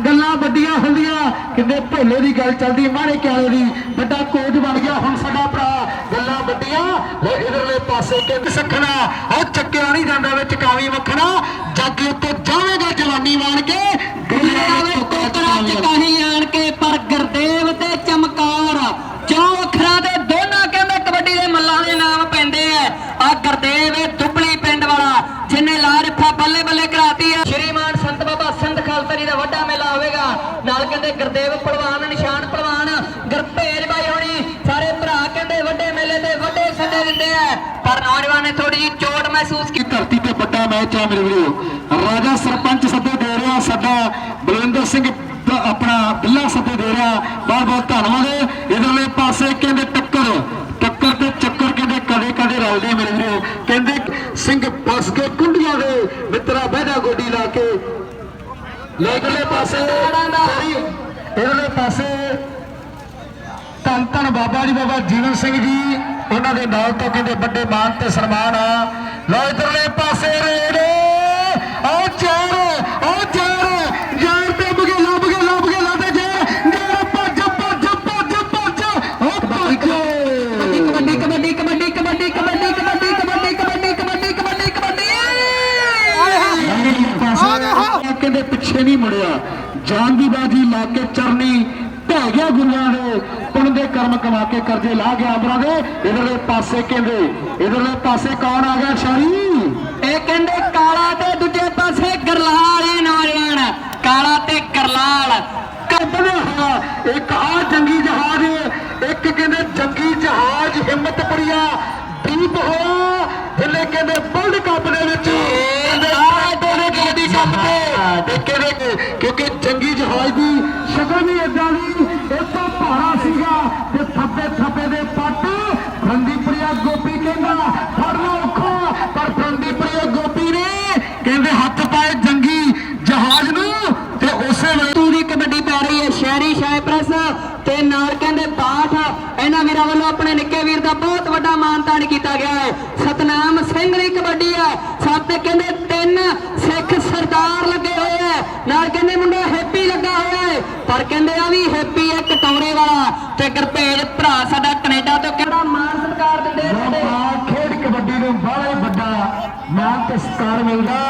ਗੱਲਾਂ ਵੱਡੀਆਂ ਹੁੰਦੀਆਂ। ਕਿੰਦੇ ਭੋਲੇ ਦੀ ਗੱਲ ਚੱਲਦੀ ਮਾਣੇ ਕਿਆਲੇ ਦੀ ਵੱਡਾ ਕੋਚ ਬਣ ਗਿਆ ਹੁਣ ਸਾਡਾ ਭਰਾ। ਗੱਲਾਂ ਵੱਡੀਆਂ ਉਹ ਇਧਰਲੇ ਪਾਸੇ ਕਹਿੰਦੇ ਸਖਣਾ ਉਹ ਚੱਕਿਆ ਨਹੀਂ ਜਾਂਦਾ ਵਿੱਚ ਕਾਵੀ ਮੱਖਣਾ ਜੱਗ ਉੱਤੇ ਜਾਵੇਗਾ ਜਵਾਨੀ ਮਾਣ ਕੇ ਚ ਕਹੀਂ ਆਣ ਕੇ ਪਰ ਗੁਰਦੇਵ ਤੇ ਚਮਕਾਰ ਚੌ ਅੱਖਰਾਂ ਦੇ ਦੋਨਾਂ ਕਹਿੰਦੇ ਕਬੱਡੀ ਦੇ ਮੱਲਾਂ ਦੇ ਨਾਮ ਪੈਂਦੇ ਐ ਆ ਗੁਰਦੇਵ ਦੁਬਲੀ ਪਿੰਡ ਵਾਲਾ ਜਿਨੇ ਲਾਰਫਾ ਬੱਲੇ ਬੱਲੇ ਕਰਾਤੀ ਐ ਸ਼੍ਰੀਮਾਨ ਸੰਤ ਬਾਬਾ ਸੰਤ ਖਾਲਸਾ ਜੀ ਦਾ ਵੱਡਾ ਮੇਲਾ ਹੋਵੇਗਾ ਨਾਲ ਕਹਿੰਦੇ ਗੁਰਦੇਵ ਪਹਿਲਵਾਨ ਨਿਸ਼ਾਨ ਪਹਿਲਵਾਨ ਗੁਰਭੇਜ ਬਾਈ ਹੋਣੀ ਸਾਰੇ ਭਰਾ ਕਹਿੰਦੇ ਵੱਡੇ ਮੇਲੇ ਤੇ ਵੱਡੇ ਸੱਦੇ ਦਿੰਦੇ ਐ ਪਰ ਨੌਜਵਾਨ ਨੇ ਥੋੜੀ ਜਿਹੀ ਚੋਟ ਮਹਿਸੂਸ ਕੀਤੀ। ਧਰਤੀ ਤੇ ਵੱਡਾ ਮੈਚ ਆ ਮੇਰੇ ਵੀਰੋ। ਰਾਜਾ ਸਰਪੰਚ ਸੱਦੇ ਦੇ ਰਿਹਾ ਸਾਡਾ ਬਲਵਿੰਦਰ ਸਿੰਘ ਆਪਣਾ ਬਿੱਲਾ ਸੱਦੇ ਦੇ ਰਿਹਾ। ਬਹੁਤ ਬਹੁਤ ਧੰਨਵਾਦ। ਇਧਰਲੇ ਪਾਸੇ ਕਹਿੰਦੇ ਟੱਕਰ। ਟੱਕਰ ਤੇ ਚੱਕਰ ਕਹਿੰਦੇ ਕਦੇ ਕਦੇ ਰਲਦੇ ਮੇਰੇ ਵੀਰੋ। ਕਹਿੰਦੇ ਸਿੰਘ ਫਸ ਕੇ ਕੁੰਡੀਆਂ ਦੇ ਮਿੱਤਰਾ ਬਹਿਦਾ ਗੋਡੀ ਲਾ ਕੇ। ਇਧਰਲੇ ਪਾਸੇ ਇਧਰਲੇ ਪਾਸੇ ਧੰਨ ਧੰਨ ਬਾਬਾ ਜੀ ਬਾਬਾ ਜੀਵਨ ਸਿੰਘ ਜੀ ਉਹਨਾਂ ਦੇ ਨਾਲ ਤੋਂ ਕਹਿੰਦੇ ਵੱਡੇ ਮਾਨ ਤੇ ਸਨਮਾਨ ਆ ਲਓ ਇਧਰਲੇ ਪਾਸੇ ਰੇਡ ਆਓ ਚਾਰ ਆਓ ਚਾਰ ਯਾਰ ਤੇ ਬਗੇ ਲੱਭ ਕੇ ਲੱਭ ਕੇ ਲੱਭੇ ਜੇ ਯਾਰ ਭੱਜ ਭੱਜ ਭੱਜ ਭੱਜ ਓ ਭੱਜ ਕਬੱਡੀ ਕਬੱਡੀ ਕਬੱਡੀ ਕਬੱਡੀ ਕਬੱਡੀ ਕਬੱਡੀ ਕਬੱਡੀ ਕਬੱਡੀ ਕਬੱਡੀ ਕਬੱਡੀ ਕਬੱਡੀ ਪਾਸੇ ਕਹਿੰਦੇ ਪਿੱਛੇ ਨਹੀਂ ਮੁੜਿਆ ਜਾਨ ਦੀ ਬਾਜੀ ਲਾ ਕੇ ਚਰਨੀ ਢਹਿ ਗਿਆ ਗੁਰੂਆਂ ਦੇ ਪੁੰਨ ਦੇ ਕਰਮ ਕਮਾ ਕੇ ਕਰਜ਼ੇ ਲਾ ਗਿਆ ਅਮਰਾਂ ਦੇ ਇਧਰਲੇ ਪਾਸੇ ਕਹਿੰਦੇ ਇਧਰਲੇ ਪਾਸੇ ਕੌਣ ਆ ਗਿਆ ਸ਼ਾਰੀ ਇਹ ਕਹਿੰਦੇ ਕਾਲਾ ਤੇ ਦੂਜੇ ਪਾਸੇ ਗਰਲਾਲ ਇਹ ਨੌਜਵਾਨ ਕਾਲਾ ਤੇ ਗਰਲਾਲ। ਕੱਢਿਆ ਹੋਇਆ ਇੱਕ ਆ ਜੰਗੀ ਜਹਾਜ਼ ਇੱਕ ਕਹਿੰਦੇ ਜੰਗੀ ਜਹਾਜ਼ ਹਿੰਮਤਪੁਰੀਆ ਦੀਪ ਹੋਇਆ ਜਿੱਲੇ ਕਹਿੰਦੇ ਵਰਲਡ ਕੱਪ ਦੇ ਵਿੱਚ ਕਹਿੰਦੇ ਆਹ ਦੋਨੇ ਕਬੱਡੀ ਕੱਪ ਤੇ ਤੇ ਕਹਿੰਦੇ ਕਿਉਂਕਿ ਜੰਗੀ ਜਹਾਜ਼ ਦੀ ਸ਼ਕਲ ਵੀ ਇਦਾਂ ਦੀ ਇਹ ਤਾਂ ਭਾਰਾ ਸੀਗਾ ਤੇ ਥੱਪੇ ਥੱਪੇ ਦੇ ਪੱਟ ਫਰੰਦੀਪੁਰੀਆ ਗੋਪੀ ਕਹਿੰਦਾ ਫੜਨਾ ਔਖਾ ਪਰ ਫਰੰਦੀਪੁਰੀਆ ਗੋਪੀ ਨੇ ਕਹਿੰਦੇ ਹੱਥ ਪਾਏ ਜੰਗੀ ਜਹਾਜ਼ ਨੂੰ ਤੇ ਉਸੇ ਵੇਲੇ ਤੂੰ ਦੀ ਕਬੱਡੀ ਪੈ ਰਹੀ ਹੈ ਸ਼ਹਿਰੀ ਸ਼ਾਇਪ੍ਰਸ ਤੇ ਨਾਲ ਕਹਿੰਦੇ ਬਾਠ ਇਹਨਾਂ ਵੀਰਾਂ ਵੱਲੋਂ ਆਪਣੇ ਨਿੱਕੇ ਵੀਰ ਦਾ ਬਹੁਤ ਵੱਡਾ ਮਾਨਤਾਨ ਕੀਤਾ ਗਿਆ ਹੈ ਸਤਨਾਮ ਸਿੰਘ ਦੀ ਕਬੱਡੀ ਹੈ ਸਾਤੇ ਕਹਿੰਦੇ ਤਿੰਨ ਸਿੱਖ ਸਰਦਾਰ ਲੱਗੇ ਹੋਏ ਹੈ ਨਾਲ ਕਹਿੰਦੇ ਮੁੰਡਾ ਹੈਪੀ ਲੱਗਾ ਹੋਇਆ ਹੈ ਪਰ ਕਹਿੰਦੇ ਆ ਵੀ ਹੈਪੀ ਹੈ ਕਟੌਰੇ ਵਾਲਾ ਤੇ ਗੁਰਪੇਜ ਭਰਾ ਸਾਡਾ ਕੈਨੇਡਾ ਤੋਂ ਕਿਹੜਾ ਮਾਨ ਸਤਿਕਾਰ ਦਿੰਦੇ ਆ ਸਾਡੇ ਲੋਕਾਂ ਖੇਡ ਕਬੱਡੀ ਨੂੰ ਬੜਾ ਵੱਡਾ ਮਾਨ ਤੇ ਸਤਿਕਾਰ ਮਿਲਦਾ।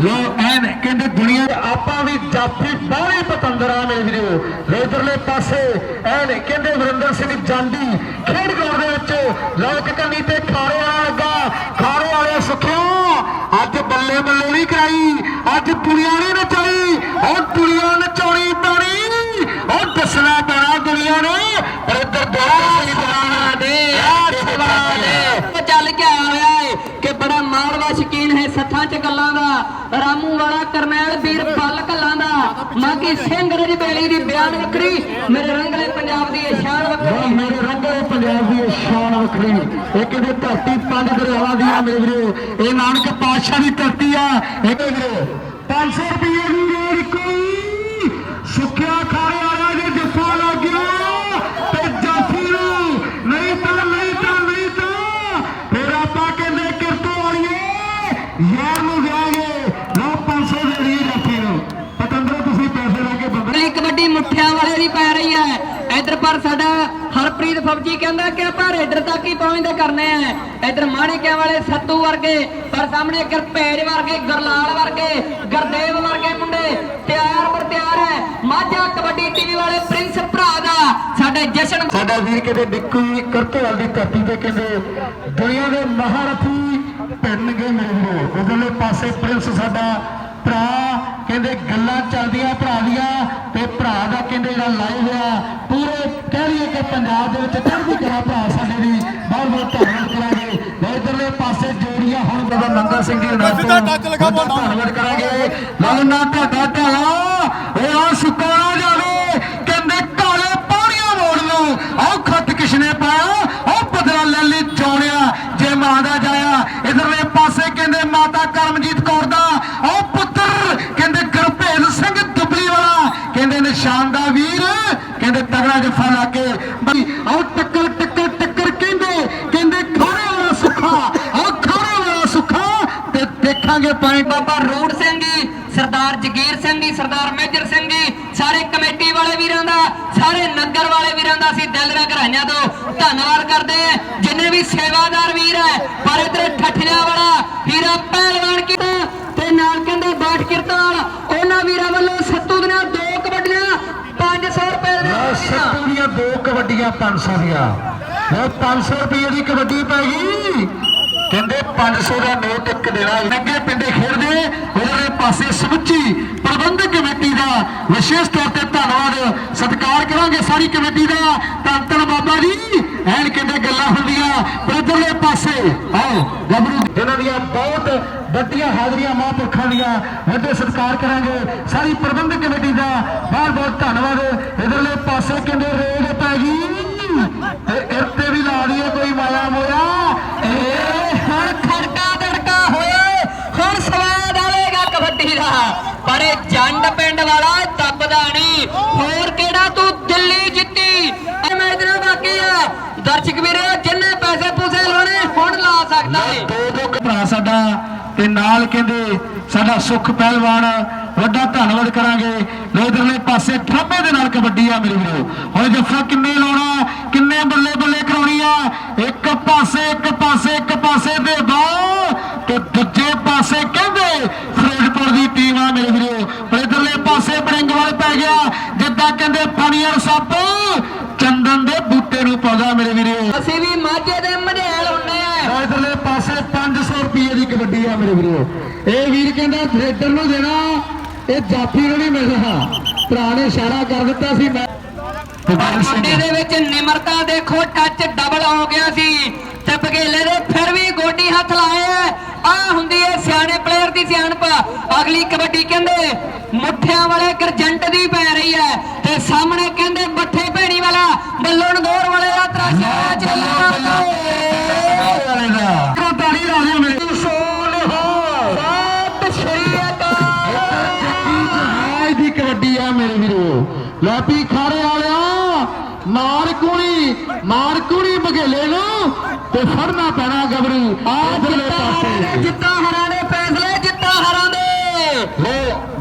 ਲੋ ਐਨ ਕਹਿੰਦੇ ਦੁਨੀਆ ਆਪਾਂ ਵੀ ਜਾਫੀ ਬਾਹਲੇ ਪਤੰਦਰ ਆ ਵੀਰੋ। ਲੋ ਪਾਸੇ ਐਨ ਕਹਿੰਦੇ ਵਰਿੰਦਰ ਸਿੰਘ ਜਾਂਦੀ ਖੇਡ ਗਰਾਊਂਡ ਦੇ ਵਿੱਚ। ਲੋਕ ਕੰਨੀ ਤੇ ਖਾਰੇ ਵਾਲਾ ਲੱਗਾ, ਖਾਰੇ ਵਾਲੇ ਸੁਖਿਓ ਅੱਜ ਬੱਲੇ ਬੱਲੇ ਨਹੀਂ ਕਰਾਈ, ਅੱਜ ਦੁਨੀਆ ਨੇ ਨਚਾਈ ਉਹ ਦੁਨੀਆ ਨਚਾਉਣੀ ਪੈਣੀ। ਉਹ ਦੱਸਣਾ ਪੈਣਾ ਦੁਨੀਆ ਨੂੰ, ਪਰ ਇੱਧਰ ਦੋ ਸੇਵਾ ਸ਼ਕੀਨ ਗੱਲਾਂ ਦਾ, ਰਾਮੂ ਵਾਲਾ, ਕਰਨੈਲ ਵੀਰ ਪੱਲ ਕੱਲਾਂ ਦਾ। ਮਾਗੀ ਸਿੰਘ ਰਜ ਬੇਲੀ ਦੀ ਬਿਆਨ ਵੱਖਰੀ, ਮੇਰੇ ਰੰਗਲੇ ਪੰਜਾਬ ਦੀ ਇਹ ਸ਼ਾਨ ਵੱਖਰੀ। ਮੇਰੇ ਰੰਗਲੇ ਪੰਜਾਬ ਦੀ ਇਹ ਸ਼ਾਨ ਵੱਖਰੀ। ਇਹ ਕਿਤੇ ਧਰਤੀ ਪੰਜ ਦਰਿਆਵਾਂ ਦੀ ਆ ਮੇਰੇ ਵੀਰੋ, ਇਹ ਨਾਨਕ ਪਾਤਸ਼ਾਹ ਦੀ ਧਰਤੀ ਆ। ਇਹ ਵੀਰੋ 500 ਰੁਪਏ ਦੀ ਰੇਡ ਕੋਈ ਸੁੱਕਿਆ ਖਾਰੇ ਵਾਲਾ ਜੇ ਜੱਫਾ ਲੱਗ ਗਿਆ ਤੇ ਜਾਫੀ ਨੂੰ ਨਹੀਂ ਤਾਂ ਨਹੀਂ ਤਾਂ ਨਹੀਂ ਤਾਂ ਫਿਰ ਆਪਾਂ ਕਹਿੰਦੇ ਕਿਰਤੋਂ ਵਾਲੀਏ ਯਾਰ ਨੂੰ ਦਿਆਂਗੇ ਲਓ 500 ਦੇ ਰਹੀ ਜਾਫੀ ਨੂੰ ਪਤੰਦਰੋ ਤੁਸੀਂ ਪੈਸੇ ਲਾ ਕੇ ਬੰਦੇ ਅਗਲੀ ਕਬੱਡੀ ਮੁੱਠਿਆਂ ਵਾਲੇ ਦੀ ਪੈ ਰਹੀ ਹੈ ਇਧਰ ਪਰ ਸਾਡਾ ਹਰਪ੍ਰੀਤ ਫੌਜੀ ਕਹਿੰਦਾ ਕਿ ਆਪਾਂ ਰੇਡਰ ਤੱਕ ਹੀ ਪਹੁੰਚਦੇ ਕਰਨੇ ਆ। ਇਧਰ ਮਾਣਿਕਿਆਂ ਵਾਲੇ ਸੱਤੂ ਵਰਗੇ, ਪਰ ਸਾਹਮਣੇ ਗੁਰਪੇਜ ਵਰਗੇ, ਗੁਰਲਾਲ ਵਰਗੇ, ਗੁਰਦੇਵ ਵਰਗੇ ਮੁੰਡੇ ਤਿਆਰ ਪਰ ਤਿਆਰ ਹੈ। ਮਾਝਾ ਕਬੱਡੀ ਟੀਵੀ ਵਾਲੇ ਪ੍ਰਿੰਸ ਭਰਾ ਦਾ ਸਾਡੇ ਜਸ਼ਨ ਸਾਡਾ ਵੀਰ ਕਹਿੰਦੇ, ਨਿੱਕੂ ਕਰਤੋਵਾਲ ਦੀ ਧਰਤੀ ਤੇ ਕਹਿੰਦੇ, ਦੁਨੀਆ ਦੇ ਮਹਾਰਥੀ ਪੈਣਗੇ ਮੇਰੇ ਉਧਰਲੇ ਪਾਸੇ ਪ੍ਰਿੰਸ ਸਾਡਾ ਭਰਾ ਕਹਿੰਦੇ ਗੱਲਾਂ ਚੱਲਦੀਆਂ ਭਰਾ ਦੀਆਂ ਤੇ ਭਰਾ ਦਾ ਕਹਿੰਦੇ ਜਿਹੜਾ ਲਾਈਵ ਆ ਪੂਰੇ ਕਹਿ ਲਈਏ ਕਿ ਪੰਜਾਬ ਦੇ ਵਿੱਚ ਚੜ੍ਹਦੀ ਕਲਾ ਭਰਾ ਸਾਡੇ ਦੀ ਬਹੁਤ ਬਹੁਤ ਧੰਨਵਾਦ ਕਰਾਂਗੇ। ਲਓ ਇਧਰਲੇ ਪਾਸੇ ਜੋੜੀਆਂ ਹੁਣ ਬਾਬਾ ਮੰਗਾ ਸਿੰਘ ਜੀ ਨਾਲ ਬੋਲਣਾ। ਧੰਨਵਾਦ ਕਰਾਂਗੇ। ਲਾਉਣਾ ਤੁਹਾਡਾ ਢਾਲਾ ਉਹ ਆ ਸੁਕਾਣਾ ਜਾਵੇ। ਕਹਿੰਦੇ ਕਾਲੇ ਪਾਣੀਆਂ ਮੋੜ ਨੂੰ ਆਹ ਖੱਤ ਕਿਸ਼ਨੇ ਪਾਇਆ ਆਹ ਬਦਲਾ ਲੈ ਲਈ ਚੋਣਿਆ ਜੇ ਮਾਂ ਦਾ ਜਾਇਆ ਇਧਰਲੇ ਪਾਸੇ ਕਹਿੰਦੇ ਮਾਤਾ ਕਰਮਜੀਤ ਕੌਰ ਦਾ ਪੁੱਤਰ ਦਾ ਵੀਰ। ਕਹਿੰਦੇ ਤਗੜਾ ਜੱਫਾ ਲਾ ਕੇ। ਬਈ ਟੱਕਰ ਟੱਕਰ ਟੱਕਰ ਕਹਿੰਦੇ। ਕਹਿੰਦੇ ਖਾਣੇ ਵਾਲਾ ਸੁੱਖਾ। ਆਓ ਖਾਣੇ ਵਾਲਾ ਸੁੱਖਾ। ਤੇ ਦੇਖਾਂਗੇ ਪੁਆਇੰਟ ਬਾਬਾ ਰੂੜ ਸਿੰਘ ਜੀ, ਸਰਦਾਰ ਜਗੀਰ ਸਿੰਘ ਜੀ, ਸਰਦਾਰ ਮੇਜਰ ਸਿੰਘ ਜੀ, ਸਾਰੇ ਕਮੇਟੀ ਵਾਲੇ ਵੀਰਾਂ ਦਾ, ਸਾਰੇ ਨਗਰ ਵਾਲੇ ਵੀਰਾਂ ਦਾ ਅਸੀਂ ਦਿਲ ਦੀਆਂ ਗਹਿਰਾਈਆਂ ਤੋਂ ਧੰਨਵਾਦ ਕਰਦੇ ਹਾਂ। ਜਿੰਨੇ ਵੀ ਸੇਵਾਦਾਰ ਵੀਰ ਹੈ, ਪਰ ਇਧਰ ਠੱਠਿਆਂ ਵਾਲਾ ਹੀਰਾ ਪਹਿਲਵਾਨ ਕੀਤਾ। ਤੇ ਨਾਲ ਕਹਿੰਦੇ ਬਾਠ ਕਿਰਤਾਲ ਉਹਨਾਂ ਵੀਰਾਂ ਵੱਲੋਂ ਸੱਤੂ ਦੀਆਂ ਦੋ ਕਬੱਡੀਆਂ 500 ਰੁਪਏ ਦੇ ਦੀਆਂ ਦੋ ਕਬੱਡੀਆਂ 500 ਦੀਆਂ। ਉਹ 500 ਰੁਪਏ ਦੀ ਕਬੱਡੀ ਪੈ ਗਈ। ਕਹਿੰਦੇ 500 ਦਾ ਨੋਟ ਇੱਕ ਦੇਣਾ। ਅੱਗੇ ਪਿੰਡੇ ਖੇਡਦੇ ਉਹਦੇ ਪਾਸੇ ਸਮੁੱਚੀ ਪ੍ਰਬੰਧਕ ਕਮੇਟੀ ਦਾ ਵਿਸ਼ੇਸ਼ ਤੌਰ ਤੇ ਧੰਨਵਾਦ। ਸਤਿਕਾਰ ਕਰਾਂਗੇ ਸਾਰੀ ਕਮੇਟੀ ਦਾ। ਧੰਨ ਧੰਨ ਬਾਬਾ ਜੀ। ਐਨ ਕਹਿੰਦੇ ਗੱਲਾਂ ਹੁੰਦੀਆਂ ਉਧਰਲੇ ਪਾਸੇ। ਆਓ ਗੱਭਰੂ ਇਹਨਾਂ ਦੀਆਂ ਬਹੁਤ ਵੱਡੀਆਂ ਹਾਜ਼ਰੀਆਂ ਮਹਾਂਪੁਰਖਾਂ ਦੀਆਂ, ਵੱਡੇ ਸਤਿਕਾਰ ਕਰਾਂਗੇ। ਸਾਰੀ ਪ੍ਰਬੰਧਕ ਕਮੇਟੀ ਦਾ ਬਹੁਤ ਬਹੁਤ ਧੰਨਵਾਦ। ਇਧਰਲੇ ਪਾਸੇ ਕਹਿੰਦੇ ਰੇਡ ਪੈ ਗਈ। ਤੇ ਇੱਥੇ ਵੀ ਲਾ ਦਈਏ ਕੋਈ ਮਾਇਆ ਮੋਇਆ। ਏ ਹੁਣ ਖੜਕਾ ਦੜਕਾ ਹੋਏ। ਹੁਣ ਸਵਾਦ ਆਵੇਗਾ ਕਬੱਡੀ ਦਾ। ਪਰ ਇਹ ਜੰਡ ਪਿੰਡ ਵਾਲਾ ਦੱਬਦਾ ਨਹੀਂ। ਹੋਰ ਕਿਹੜਾ ਤੂੰ ਦਿੱਲੀ ਜਿੱਤੀ ਦਰਸ਼ਕ ਵੀਰੋ ਜਿੰਨੇ ਪੈਸੇ ਪੂਸੇ ਲਾਉਣੇ ਹੁਣ ਲਾ ਸਕਦਾ ਏ ਦੋ ਦੋ ਭਰਾ ਸਾਡਾ ਤੇ ਨਾਲ ਕਹਿੰਦੇ ਸਾਡਾ ਸੁਖ ਪਹਿਲਵਾਨ ਵੱਡਾ ਧੰਨਵਾਦ ਕਰਾਂਗੇ। ਲੋ ਇਧਰਲੇ ਪਾਸੇ ਠਾਬੇ ਦੇ ਨਾਲ ਕਬੱਡੀ ਆ ਮੇਰੇ ਵੀਰੋ। ਹੁਣ ਜੱਫਾ ਕਿੰਨੇ ਲਾਉਣਾ ਕਿੰਨੇ ਬੱਲੇ ਬੱਲੇ ਕਰਾਉਣੀ ਆ? ਇੱਕ ਪਾਸੇ ਇੱਕ ਪਾਸੇ ਇੱਕ ਪਾਸੇ ਦੇ ਦੋ ਤੇ ਦੂਜੇ ਪਾਸੇ ਕਹਿੰਦੇ ਫਿਰੋਜ਼ਪੁਰ ਦੀ ਟੀਮ ਆ ਮੇਰੇ ਵੀਰੋ। ਪਰ ਇਧਰਲੇ ਪਾਸੇ ਬੜਿੰਗ ਵਾਲੇ ਪੈ ਗਿਆ ਜਿੱਦਾਂ ਕਹਿੰਦੇ ਪਾਣੀਆਂ ਸੱਪ ਚੰਦਨ ਦੇ ਪਾਉਂਦਾ ਮੇਰੇ ਵੀਰੋ। ਅਸੀਂ ਵੀ ਮਾਝੇ ਦੇ ਮਝੈਲ ਹੁੰਨੇ ਆ। ਇਧਰਲੇ ਪਾਸੇ 500 ਰੁਪਏ ਦੀ ਕਬੱਡੀ ਆ ਮੇਰੇ ਵੀਰੋ। ਇਹ ਵੀਰ ਕਹਿੰਦਾ ਥ੍ਰੇਡਰ ਨੂੰ ਦੇਣਾ ਇਹ ਜਾਫੀ ਨੂੰ ਨਹੀਂ ਮਿਲਣਾ। ਭਰਾ ਨੇ ਇਸ਼ਾਰਾ ਕਰ ਦਿੱਤਾ ਸੀ ਮੈਂ ਕਬੱਡੀ ਦੇ ਵਿੱਚ ਨਿਮਰਤਾ ਦੇਖੋ ਟੱਚ ਡਬਲ ਹੋ ਗਿਆ ਸੀ। ਤੇ ਬਗੇਲੇ ਦੇ ਫਿਰ ਵੀ ਗੋਡੀ ਹੱਥ ਲਾਏ। ਆ ਹੁੰਦੀ ਹੈ ਸਿਆਣੇ ਪਲੇਅਰ ਦੀ ਸਿਆਣਪ। ਅਗਲੀ ਕਬੱਡੀ ਕਹਿੰਦੇ ਮੁੱਠਿਆਂ ਵਾਲੇ ਗਰਜੰਟ ਦੀ ਪੈ ਰਹੀ ਹੈ ਤੇ ਸਾਹਮਣੇ ਕਹਿੰਦੇ ਬੱਠੇ ਭੈਣੀ ਵਾਲਾ ਬੱਲਣ ਗੌਰ ਵਾਲੇ ਦਾ ਤਰਾਸ਼ਾ ਚੱਲਦਾ ਜੱਗੀ ਜਹਾਜ਼ ਦੀ ਕਬੱਡੀ ਆ ਮੇਰੇ ਵੀਰੋ। ਲਾਪੀ ਖਾਰੇ ਵਾਲਿਆ ਮਾਰ ਕੁਣੀ ਮਾਰ ਕੁਣੀ ਬਗੇਲੇ ਨੂੰ। ਤੇ ਫੜਨਾ ਪੈਣਾ ਗਬਰੂ। ਆ ਇਧਰਲੇ ਪਾਸੇ। ਜਿੱਤਾਂ ਹਰਾਂ ਦੇ ਫੈਸਲੇ ਜਿੱਤਾਂ ਹਰਾਂ ਦੇ। ਲੋ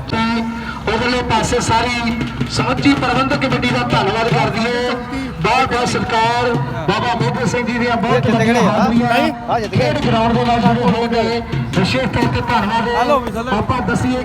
ਜੀ ਉਧਰਲੇ ਪਾਸੇ ਸਾਰੀ ਸਮੁੱਚੀ ਪ੍ਰਬੰਧਕ ਕਮੇਟੀ ਦਾ ਧੰਨਵਾਦ ਕਰਦੀ ਹੈ ਬਹੁਤ ਬਹੁਤ ਸਤਿਕਾਰ ਬਾਬਾ ਮੋਹਨ ਸਿੰਘ ਜੀ ਦੀਆਂ ਬਹੁਤ ਵੱਡੀਆਂ ਹਾਜ਼ਰੀਆਂ ਖੇਡ ਗਰਾਊਂਡ ਦੇ ਨਾਲ ਜੁੜੇ ਹੋਏ ਨੇ। ਵਿਸ਼ੇਸ਼ ਤੌਰ ਤੇ ਧੰਨਵਾਦ। ਆਪਾਂ ਦਸੀਏ